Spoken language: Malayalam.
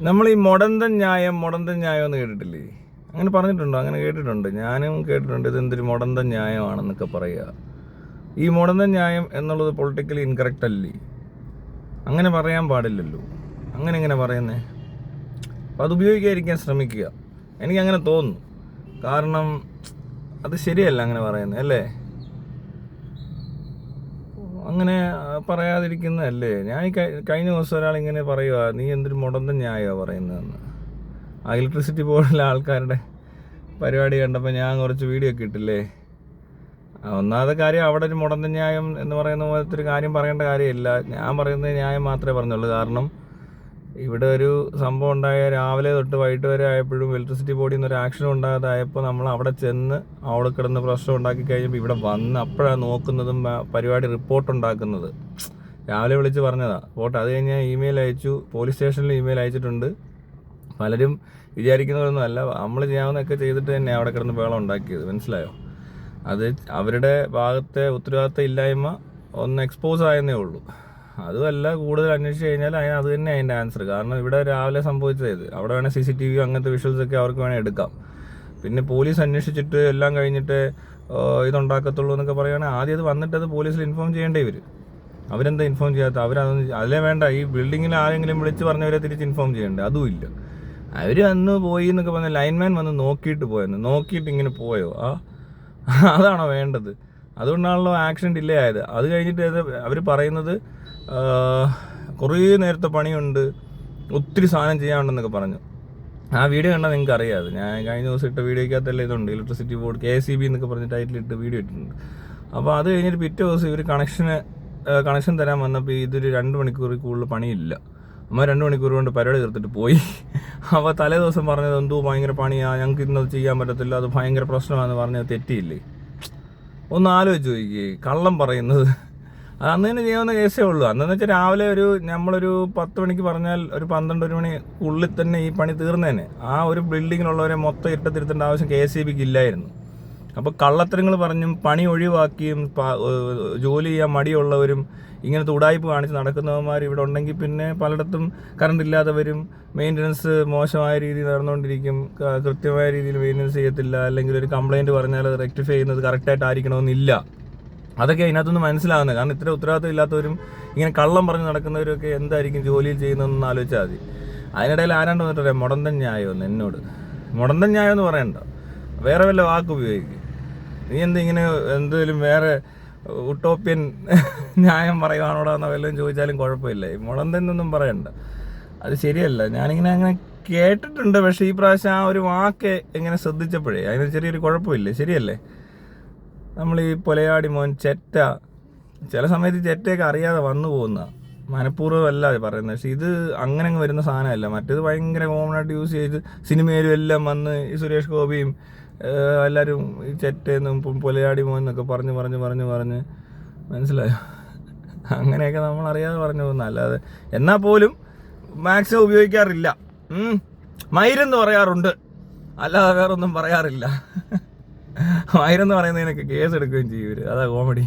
നമ്മൾ ഈ മൊടന്തൻ ന്യായം മൊടന്തൻ ന്യായം എന്ന് കേട്ടിട്ടില്ലേ? അങ്ങനെ പറഞ്ഞിട്ടുണ്ടോ? അങ്ങനെ കേട്ടിട്ടുണ്ട്. ഞാനും കേട്ടിട്ടുണ്ട് ഇത് എന്തൊരു മുടന്തൻ ന്യായമാണെന്നൊക്കെ പറയുക. ഈ മൊടന്തൻ ന്യായം എന്നുള്ളത് പൊളിറ്റിക്കലി ഇൻകറക്റ്റ് അല്ലേ? അങ്ങനെ പറയാൻ പാടില്ലല്ലോ. അങ്ങനെ ഇങ്ങനെ പറയുന്നേ? അപ്പം അത് ഉപയോഗിക്കാതിരിക്കാൻ ശ്രമിക്കുക. എനിക്കങ്ങനെ തോന്നുന്നു. കാരണം അത് ശരിയല്ല അങ്ങനെ പറയുന്നത് അല്ലേ? അങ്ങനെ പറയാതിരിക്കുന്നതല്ലേ? ഞാൻ കഴിഞ്ഞ ദിവസം ഒരാൾ ഇങ്ങനെ പറയുക നീ എന്തൊരു മുടന്ത ന്യായമാണ് പറയുന്നതെന്ന്. ആ ഇലക്ട്രിസിറ്റി ബോർഡിലെ ആൾക്കാരുടെ പരിപാടി കണ്ടപ്പോൾ ഞാൻ കുറച്ച് വീഡിയോ ഒക്കെ ഇട്ടില്ലേ? ഒന്നാമത്തെ കാര്യം അവിടെ ഒരു മുടന്ത ന്യായം എന്ന് പറയുന്ന പോലത്തെ ഒരു കാര്യം പറയേണ്ട കാര്യമില്ല. ഞാൻ പറയുന്നത് ന്യായം മാത്രമേ പറഞ്ഞുള്ളൂ. കാരണം ഇവിടെ ഒരു സംഭവം ഉണ്ടായ രാവിലെ തൊട്ട് വൈകിട്ട് വരെ ആയപ്പോഴും ഇലക്ട്രിസിറ്റി ബോർഡിൽ നിന്ന് ഒരു ആക്ഷൻ ഉണ്ടാകാതായപ്പോൾ നമ്മൾ അവിടെ ചെന്ന് അവിടെ കിടന്ന് പ്രശ്നം ഉണ്ടാക്കി കഴിഞ്ഞപ്പോൾ ഇവിടെ വന്ന് അപ്പോഴാണ് നോക്കുന്നതും പരിപാടി റിപ്പോർട്ട് ഉണ്ടാക്കുന്നത്. രാവിലെ വിളിച്ച് പറഞ്ഞതാ. പോട്ടെ അത് കഴിഞ്ഞ് ഇമെയിൽ അയച്ചു. പോലീസ് സ്റ്റേഷനിൽ ഇമെയിൽ അയച്ചിട്ടുണ്ട്. പലരും വിചാരിക്കുന്നതൊന്നും അല്ല. നമ്മൾ ചെയ്യാവുന്നതൊക്കെ ചെയ്തിട്ട് തന്നെ അവിടെ കിടന്ന് ബഹളം ഉണ്ടാക്കിയത്. മനസ്സിലായോ? അത് അവരുടെ ഭാഗത്തെ ഉത്തരവാദിത്തം ഇല്ലായ്മ ഒന്ന് എക്സ്പോസ് ആയെന്നേ ഉള്ളൂ. അതുമല്ല കൂടുതൽ അന്വേഷിച്ച് കഴിഞ്ഞാൽ അതിന് അത് തന്നെ അതിന്റെ ആൻസർ കാരണം ഇവിടെ രാവിലെ സംഭവിച്ചത് അവിടെ വേണേൽ സി സി ടി വി അങ്ങനത്തെ വിഷ്വൽസ് ഒക്കെ അവർക്ക് വേണേൽ എടുക്കാം. പിന്നെ പോലീസ് അന്വേഷിച്ചിട്ട് എല്ലാം കഴിഞ്ഞിട്ട് ഇതുണ്ടാക്കത്തുള്ളൂ എന്നൊക്കെ പറയുകയാണെങ്കിൽ ആദ്യം അത് വന്നിട്ട് അത് പോലീസിൽ ഇൻഫോം ചെയ്യേണ്ടി വരും അവരെന്താ ഇൻഫോം ചെയ്യാത്ത? അവരതൊന്നും അതിലേ വേണ്ട. ഈ ബിൽഡിങ്ങിൽ ആരെങ്കിലും വിളിച്ച് പറഞ്ഞവരെ തിരിച്ച് ഇൻഫോം ചെയ്യണ്ടേ? അതുമില്ല അവർ അന്ന് പോയി എന്നൊക്കെ പറഞ്ഞ ലൈൻമാൻ വന്ന് നോക്കിയിട്ട് പോയെന്ന്. നോക്കിയിട്ട് ഇങ്ങനെ പോയോ? ആ അതാണോ വേണ്ടത്? അതുകൊണ്ടാണല്ലോ ആക്ഷൻ ഡിലേ ആയത്. അത് കഴിഞ്ഞിട്ട് അവർ പറയുന്നത് കുറേ നേരത്തെ പണിയുണ്ട്. ഒത്തിരി സാധനം ചെയ്യാനുണ്ടെന്നൊക്കെ പറഞ്ഞു. ആ വീഡിയോ കണ്ടാൽ നിങ്ങൾക്ക് അറിയാതെ ഞാൻ കഴിഞ്ഞ ദിവസം ഇട്ട വീഡിയോക്കകത്തല്ലേ ഇതുണ്ട്. Electricity board K C B എന്നൊക്കെ പറഞ്ഞ് ടൈറ്റിൽ ഇട്ട് വീഡിയോ ഇട്ടിട്ടുണ്ട്. അപ്പോൾ അത് കഴിഞ്ഞിട്ട് പിറ്റേ ദിവസം ഇവർ കണക്ഷന് കണക്ഷൻ തരാൻ വന്നപ്പോൾ ഇതൊരു രണ്ട് മണിക്കൂറിൽ കൂടുതൽ പണിയില്ല. അമ്മ രണ്ട് മണിക്കൂർ കൊണ്ട് പരിപാടി തീർത്തിട്ട് പോയി. അപ്പോൾ തലേ ദിവസം പറഞ്ഞത് എന്തോ ഭയങ്കര പണിയാണ് ഞങ്ങൾക്ക് ഇന്നത് ചെയ്യാൻ പറ്റത്തില്ല അത് ഭയങ്കര പ്രശ്നമാണെന്ന് പറഞ്ഞത് തെറ്റിയില്ലേ? ഒന്ന് ആലോചിച്ച് നോക്കിയേ കള്ളം പറയുന്നത്. അത് അന്ന് തന്നെ ചെയ്യാവുന്ന കേസേ ഉള്ളൂ. അന്നെന്ന് വെച്ചാൽ രാവിലെ ഒരു നമ്മളൊരു പത്ത് മണിക്ക് പറഞ്ഞാൽ ഒരു പന്ത്രണ്ട് ഒരു മണി ഉള്ളിൽ തന്നെ ഈ പണി തീർന്നേനെ. ആ ഒരു ബിൽഡിങ്ങിലുള്ളവരെ മൊത്തം ഇട്ടത്തിരുത്തേണ്ട ആവശ്യം കെ എസ് ബിക്ക് ഇല്ലായിരുന്നു. അപ്പോൾ കള്ളത്തരങ്ങൾ പറഞ്ഞും പണി ഒഴിവാക്കിയും ജോലി ചെയ്യാൻ മടിയുള്ളവരും ഇങ്ങനത്തെ ഉടായ്പ കാണിച്ച് നടക്കുന്നവന്മാർ ഇവിടെ ഉണ്ടെങ്കിൽ പിന്നെ പലയിടത്തും കറണ്ട് ഇല്ലാത്തവരും മെയിന്റനൻസ് മോശമായ രീതിയിൽ നടന്നുകൊണ്ടിരിക്കും. കൃത്യമായ രീതിയിൽ മെയിന്റനൻസ് ചെയ്യത്തില്ല. അല്ലെങ്കിൽ ഒരു കംപ്ലയിന്റ് പറഞ്ഞാൽ അത് റെക്ടിഫൈ ചെയ്യുന്നത് കറക്റ്റായിട്ട് ആയിരിക്കണമെന്നില്ല അതൊക്കെ അതിനകത്തുനിന്ന് മനസ്സിലാകുന്നത്. കാരണം ഇത്ര ഉത്തരവാദിത്തം ഇല്ലാത്തവരും ഇങ്ങനെ കള്ളം പറഞ്ഞ് നടക്കുന്നവരൊക്കെ എന്തായിരിക്കും ജോലിയിൽ ചെയ്യുന്നതെന്ന് ആലോചിച്ചാൽ മതി. അതിനിടയിൽ ആരാണ്ട് വന്നിട്ട് മുടന്തൻ ന്യായമെന്ന് എന്നോട്. മുടന്തൻ ന്യായം എന്ന് പറയണ്ട? വേറെ വല്ല വാക്ക് ഉപയോഗിക്കും. നീ എന്താ ഇങ്ങനെ എന്തെങ്കിലും വേറെ ഉട്ടോപ്യൻ ന്യായം പറയുവാണോടാന്നോ വല്ലതും ചോദിച്ചാലും കുഴപ്പമില്ല. ഈ മുടന്തെന്നൊന്നും പറയണ്ട. അത് ശരിയല്ല. ഞാനിങ്ങനെ അങ്ങനെ കേട്ടിട്ടുണ്ട്. പക്ഷേ ഈ പ്രാവശ്യം ആ ഒരു വാക്ക് എങ്ങനെ ശ്രദ്ധിച്ചപ്പോഴേ അതിന് ചെറിയൊരു കുഴപ്പമില്ലേ? ശരിയല്ലേ? നമ്മൾ ഈ പൊലയാടി മോൻ ചെറ്റ. ചില സമയത്ത് ചെറ്റയൊക്കെ അറിയാതെ വന്നു പോകുന്ന. മനഃപൂർവം അല്ല പറയുന്നത് പക്ഷെ ഇത് അങ്ങനെ അങ്ങ് വരുന്ന സാധനമല്ല. മറ്റേത് ഭയങ്കര കോമൺ ആയിട്ട് യൂസ് ചെയ്ത് സിനിമയിലും എല്ലാം വന്ന് ഈ സുരേഷ് ഗോപിയും എല്ലാവരും ഈ ചെറ്റെന്നും പൊലയാടി മോൻ എന്നൊക്കെ പറഞ്ഞ് പറഞ്ഞ് പറഞ്ഞ് പറഞ്ഞ് മനസ്സിലായോ? അങ്ങനെയൊക്കെ നമ്മൾ അറിയാതെ പറഞ്ഞു പോകുന്ന. അല്ലാതെ എന്നാൽ പോലും മാക്സിമം ഉപയോഗിക്കാറില്ല. മയിരെന്ന് പറയാറുണ്ട്. അല്ലാതെ വേറൊന്നും പറയാറില്ല. മയിരെന്ന് പറയുന്നതിനൊക്കെ കേസ് എടുക്കുകയും ചെയ്യും അതാ കോമഡി